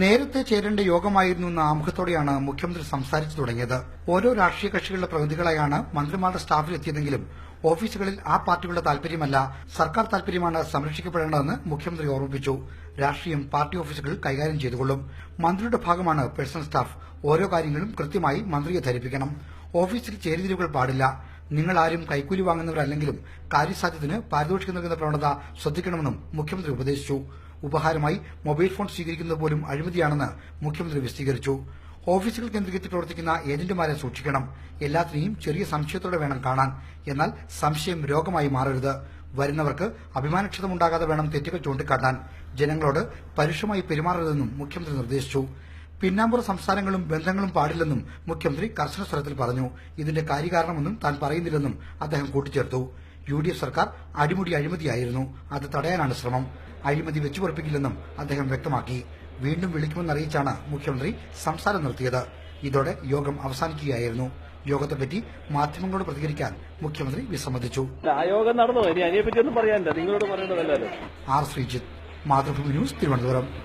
നേരത്തെ ചേരേണ്ട യോഗമായിരുന്നു എന്ന ആമുഖത്തോടെയാണ് മുഖ്യമന്ത്രി സംസാരിച്ചു തുടങ്ങിയത്. ഓരോ രാഷ്ട്രീയ കക്ഷികളുടെ പ്രതിനിധികളായാണ് മന്ത്രിമാരുടെ സ്റ്റാഫിലെത്തിയതെങ്കിലും ഓഫീസുകളിൽ ആ പാർട്ടികളുടെ താൽപര്യമല്ല സർക്കാർ താൽപര്യമാണ് സംരക്ഷിക്കപ്പെടേണ്ടതെന്ന് മുഖ്യമന്ത്രി ഓർമ്മിപ്പിച്ചു. രാഷ്ട്രീയം പാർട്ടി ഓഫീസുകൾ കൈകാര്യം ചെയ്തുകൊള്ളും. മന്ത്രിയുടെ ഭാഗമാണ് പേഴ്സണൽ സ്റ്റാഫ്. ഓരോ കാര്യങ്ങളും കൃത്യമായി മന്ത്രിയെ ധരിപ്പിക്കണം. ഓഫീസിൽ ചേരിതിരിവുകൾ പാടില്ല. നിങ്ങൾ ആരും കൈക്കൂലി വാങ്ങുന്നവരല്ലെങ്കിലും കാര്യസാധ്യത്തിന് പാരിതോഷികം നൽകുന്ന പ്രവണത ശ്രദ്ധിക്കണമെന്നും മുഖ്യമന്ത്രി ഉപദേശിച്ചു. ഉപഹാരമായി മൊബൈൽ ഫോൺ സ്വീകരിക്കുന്നത് പോലും അഴിമതിയാണെന്ന് മുഖ്യമന്ത്രി വിശദീകരിച്ചു. ഓഫീസുകൾ കേന്ദ്രീകരിച്ച് പ്രവർത്തിക്കുന്ന ഏജന്റുമാരെ സൂക്ഷിക്കണം. എല്ലാത്തിനെയും ചെറിയ സംശയത്തോടെ വേണം കാണാൻ. എന്നാൽ സംശയം രോഗമായി മാറരുത്. വരുന്നവർക്ക് അഭിമാനക്ഷതമുണ്ടാകാതെ വേണം തെറ്റുകൾ ചൂണ്ടിക്കാട്ടാൻ. ജനങ്ങളോട് പരുഷമായി പെരുമാറരുതെന്നും മുഖ്യമന്ത്രി നിർദ്ദേശിച്ചു. പിന്നാമ്പുറ സംസ്ഥാനങ്ങളും ബന്ധങ്ങളും പാടില്ലെന്നും മുഖ്യമന്ത്രി കർശന സ്വരത്തിൽ പറഞ്ഞു. ഇതിന്റെ കാര്യകാരണമൊന്നും താൻ പറയുന്നില്ലെന്നും അദ്ദേഹം കൂട്ടിച്ചേർത്തു. യു ഡി എഫ് സർക്കാർ അടിമുടി അഴിമതിയായിരുന്നു. അത് തടയാനാണ് ശ്രമം. അഴിമതി വെച്ചുപൊറപ്പിക്കില്ലെന്നും അദ്ദേഹം വ്യക്തമാക്കി. വീണ്ടും വിളിക്കുമെന്നറിയിച്ചാണ് മുഖ്യമന്ത്രി സംസാരം നിർത്തിയത്. ഇതോടെ യോഗം അവസാനിക്കുകയായിരുന്നു. യോഗത്തെപ്പറ്റി മാധ്യമങ്ങളോട് പ്രതികരിക്കാൻ മുഖ്യമന്ത്രി വിസമ്മതിച്ചു. R Sreejith Mathrubhumi news Thiruvananthapuram.